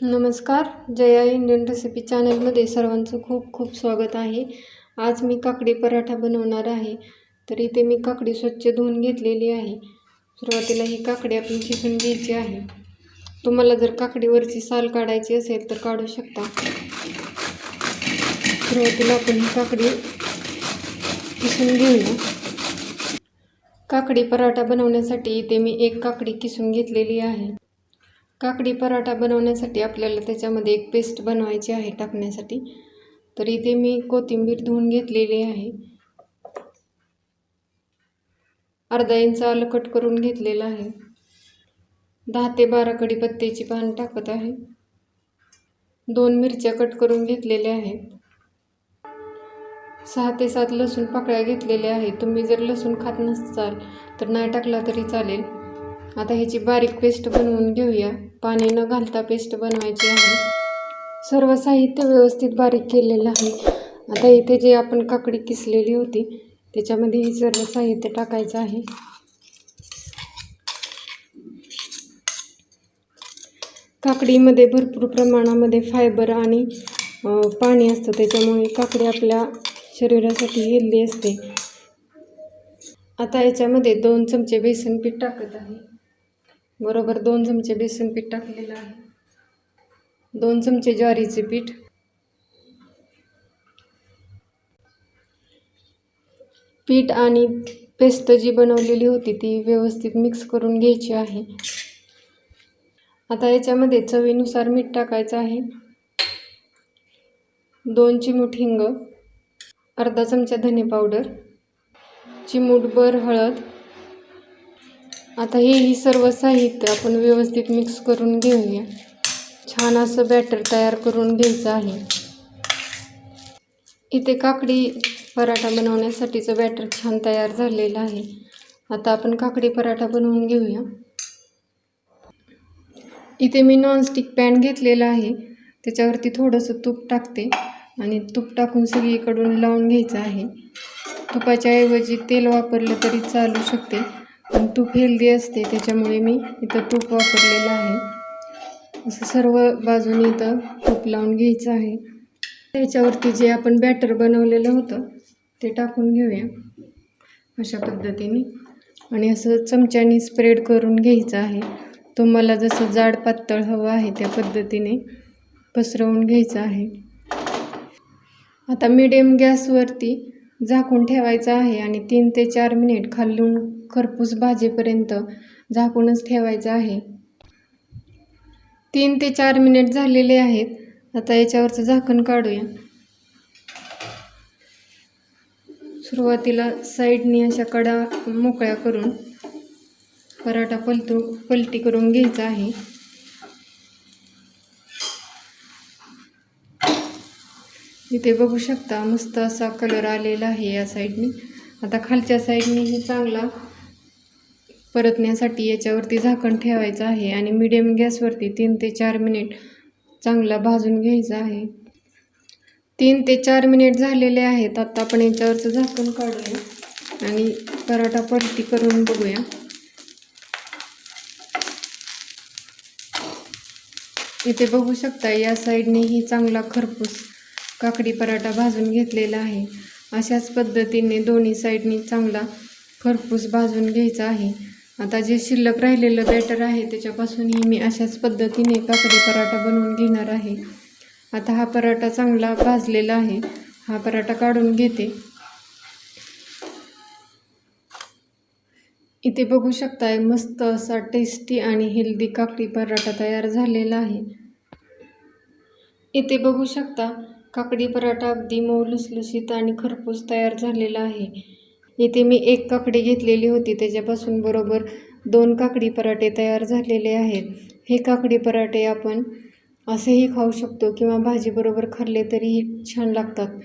नमस्कार Jaya Indian recipe चॅनलमध्ये सर्वांचं खूप खूप स्वागत आहे. आज मी काकडी पराठा बनवणार आहे तर इथे मी काकडी स्वच्छ धुवून घेतलेली आहे. सुरुवातीला ही काकडी आपण किसून घ्यायची आहे. तुम्हाला जर काकडीवरची साल काढायची असेल तर काढू शकता. सुरुवातीला आपण ही काकडी किसून घेऊया. काकडी पराठा बनवण्यासाठी इथे मी एक काकडी किसून घेतलेली आहे. काकडी पराठा बनवण्यासाठी आपल्याला त्याच्यामध्ये एक पेस्ट बनवायची आहे टाकण्यासाठी. तर इथे मी कोथिंबीर धुवून घेतलेली आहे. अर्धा इंच आलं कट करून घेतलेलं आहे. दहा ते बारा कढीपत्त्याची पान टाकत आहे. दोन मिरच्या कट करून घेतलेल्या आहेत सहा ते सात लसूण पाकळ्या घेतलेल्या आहेत. तुम्ही जर लसूण खात नसाल तर नाही टाकला तरी चालेल. आता ह्याची बारीक पेस्ट बनवून घेऊया. पाणी न घालता पेस्ट बनवायची आहे. सर्व साहित्य व्यवस्थित बारीक केलेलं आहे. आता इथे जे आपण काकडी किसलेली होती त्याच्यामध्ये हे सर्व साहित्य टाकायचं आहे. काकडीमध्ये भरपूर प्रमाणामध्ये फायबर आणि पाणी असतं. त्याच्यामुळे काकडी आपल्या शरीरासाठी हेल्दी असते. आता याच्यामध्ये दोन चमचे बेसन पीठ टाकत आहे. बरोबर दोन चमचे बेसन पीठ टाकलेलं आहे. दोन चमचे ज्वारीचे पीठ. पीठ आणि पेस्ट जी बनवलेली होती ती व्यवस्थित मिक्स करून घ्यायची आहे. आता याच्यामध्ये चवीनुसार मीठ टाकायचं आहे. दोन चिमूट हिंग अर्धा चमचा धने पावडर चिमूटभर हळद आता हे ही सर्व साहित्य आपण व्यवस्थित मिक्स करून घेऊया. छान असं बॅटर तयार करून घ्यायचं आहे. इथे काकडी पराठा बनवण्यासाठीचं बॅटर छान तयार झालेलं आहे. आता आपण काकडी पराठा बनवून घेऊया. इथे मी नॉनस्टिक पॅन घेतलेला आहे. त्याच्यावरती थोडंसं तूप टाकते आणि तूप टाकून सगळीकडून लावून घ्यायचं आहे. तुपाच्या ऐवजी तेल वापरलं तरी चालू शकते. तूप हेल्दी असते त्याच्यामुळे मी इथं तूप वापरलेलं आहे. असं सर्व बाजूने इथं तूप लावून घ्यायचं आहे. त्याच्यावरती जे आपण बॅटर बनवलेलं होतं ते टाकून घेऊया. अशा पद्धतीने. आणि असं चमच्याने स्प्रेड करून घ्यायचं आहे. तुम्हाला जसं जाड पातळ हवं आहे त्या पद्धतीने पसरवून घ्यायचं आहे. आता मिडियम गॅसवरती झाकून ठेवायचं आहे आणि तीन ते चार मिनिट खालून खरपूस भाजेपर्यंत झाकूनच ठेवायचं आहे. तीन ते चार मिनिट झालेले आहेत. आता याच्यावरचं झाकण काढूया. सुरुवातीला साईडनी अशा कडा मोकळ्या करून पराठा पलटू पलटी करून घ्यायचा आहे. इथे बघू शकता मस्त असा कलर आलेला आहे या साईडने आता खालच्या साईडनेही चांगला परतण्यासाठी याच्यावरती झाकण ठेवायचं आहे आणि मिडियम गॅसवरती तीन ते चार मिनिट चांगला भाजून घ्यायचा आहे. तीन ते चार मिनिट झालेले आहेत. आत्ता आपण याच्यावरचं झाकण काढूया आणि पराठा पलटी करून बघूया. इथे बघू शकता या साईडनेही चांगला खरपूस काकडी पराठा भाजून घेतलेला आहे. अशाच पद्धतीने दोन्ही साईडनी चांगला खरपूस भाजून घ्यायचा आहे. आता जे शिल्लक राहिलेलं बॅटर आहे त्याच्यापासूनही मी अशाच पद्धतीने काकडी पराठा बनवून घेणार आहे. आता हा पराठा चांगला भाजलेला आहे. हा पराठा काढून घेते. इथे बघू शकताय मस्त असा टेस्टी आणि हेल्दी काकडी पराठा तयार झालेला आहे. इथे बघू शकता काकडी पराठा अगदी मऊ लुसलुशीत आणि खरपूस तयार झालेला आहे. इथे मी एक काकडी घेतलेली होती. त्याच्यापासून बरोबर दोन काकडी पराठे तयार झालेले आहेत. हे काकडी पराठे आपण असेही खाऊ शकतो किंवा भाजीबरोबर खाल्ले तरीही छान लागतात.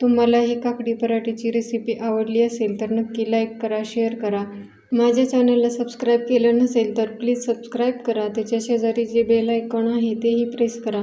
तुम्हाला ही काकडी पराठ्याची रेसिपी आवडली असेल तर नक्की लाईक करा शेअर करा. माझ्या चॅनलला सबस्क्राईब केलं नसेल तर प्लीज सबस्क्राईब करा. त्याच्या शेजारी जे बेल आयकॉन आहे तेही प्रेस करा.